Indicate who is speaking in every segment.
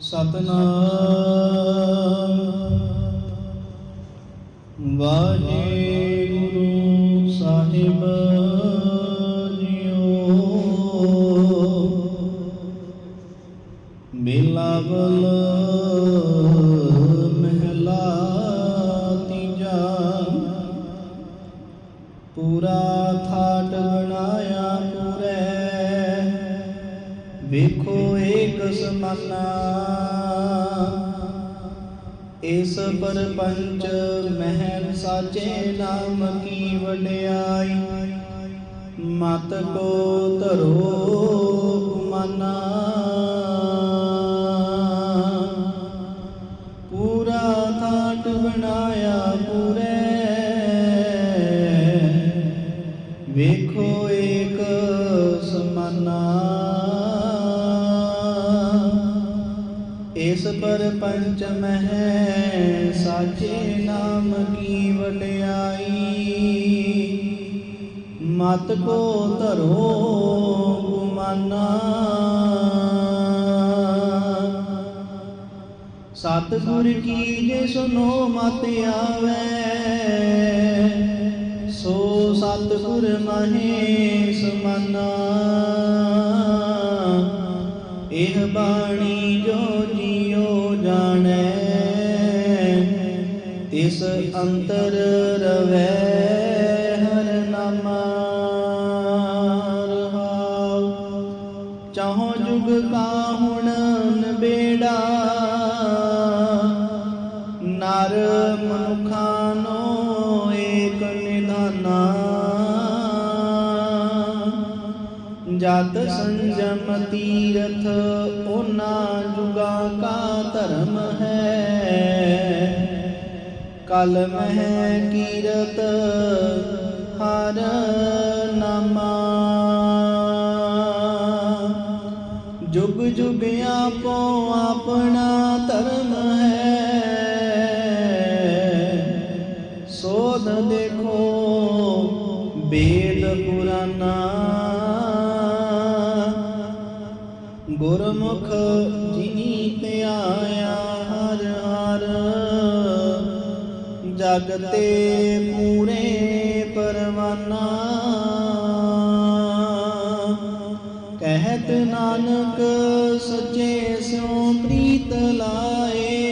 Speaker 1: ਸਤਨਾਮ। ਵਾਹਿਗੁਰੂ ਸਾਹਿਬ ਜੀਓ। ਬਿਲਾਵਲ ਮਹਿਲਾ ਤੀਜਾ ਪੂਰਾ ਥਾਟ ਬਣਾਇਆ ਵੇਖੋ ਏਕ ਸਮਾਨਾ ਇਸ ਪਰਪੰਚ ਮਹਿਲ ਸਾਚੇ ਨਾਮ ਕੀ ਵਡਿਆਈ, ਮਤ ਕੋ ਧਰੋ ਮਨਾ। ਪੂਰਾ ਥਾਟ ਬਣਾਇਆ ਪੂਰੇ, ਵੇਖੋ ਇਸ ਪਰ ਪੰਚ ਮਹਿ ਸਾਚੇ ਨਾਮ ਕੀ ਵਡਿਆਈ ਮਤ ਕੋ ਧਰੋ ਗੁਮਾਨਾ ਸਤਿਗੁਰ ਕੀ ਜੇ ਸੁਨੋ ਮਤ ਆਵੇ ਸੋ ਸਤਿਗੁਰ ਮਹੇ ਸਮਾਨਾ ਇਹ ਬਾਣੀ ਇਸ ਅੰਤਰ ਰਵੈ, ਹਰ ਨਾਮਾ ਰਹਾਉ। ਚਾਹੋ ਜੁਗ ਕਾ ਹੁਣ ਨਬੇੜਾ ਨਰ ਮਨੁਖਾਂ ਨੋ ਏਕ ਨਿਧਾਨਾ। ਜਤ ਸੰਜਮ ਤੀਰਥ, ਉਹਨਾਂ ਜੁਗਾ ਕਾ ਧਰਮ ਹੈ। ਕਲ ਮਹਿ ਕੀਰਤ ਹਰ ਨਾਮਾ ਜੁਗ ਜੁਗ ਆਪੋ ਆਪਣਾ ਧਰਮ ਹੈ ਸੋਧ ਦੇਖੋ ਵੇਦ ਪੁਰਾਨਾ ਗੁਰਮੁਖ ਜੀ ਜਗ ਤੇ ਪੂਰੇ ਪਰਵਾਨਾ। ਕਹਿਤ ਨਾਨਕ ਸੱਚੇ ਸਿਉ ਪ੍ਰੀਤ ਲਾਏ।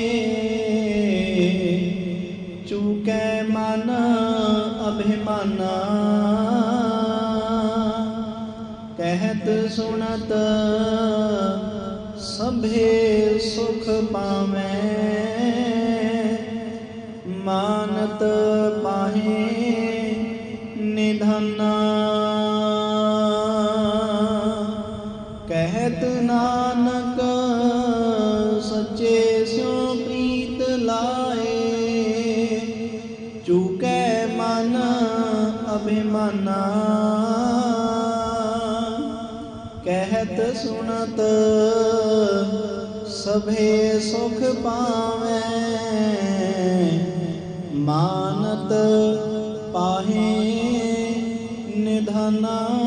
Speaker 1: ਚੂਕੈ ਮਨ ਅਭਿਮਾਨਾ। ਕਹਿਤ ਸੁਣਤ ਸਭੇ ਸੁਖ ਪਾਵੇਂ। ਕਹਿਤ ਨਾਨਕ, ਸੱਚੇ ਸਿਉ ਪ੍ਰੀਤ ਲਾਏ। ਚੁਕੈ ਮਨ ਅਭਿਮਾਨਾ। ਕਹਿਤ ਸੁਣਤ ਸਭੇ ਸੁਖ ਪਾਵੇਂ। ਮਾਨਤ ਪਾਹੇ না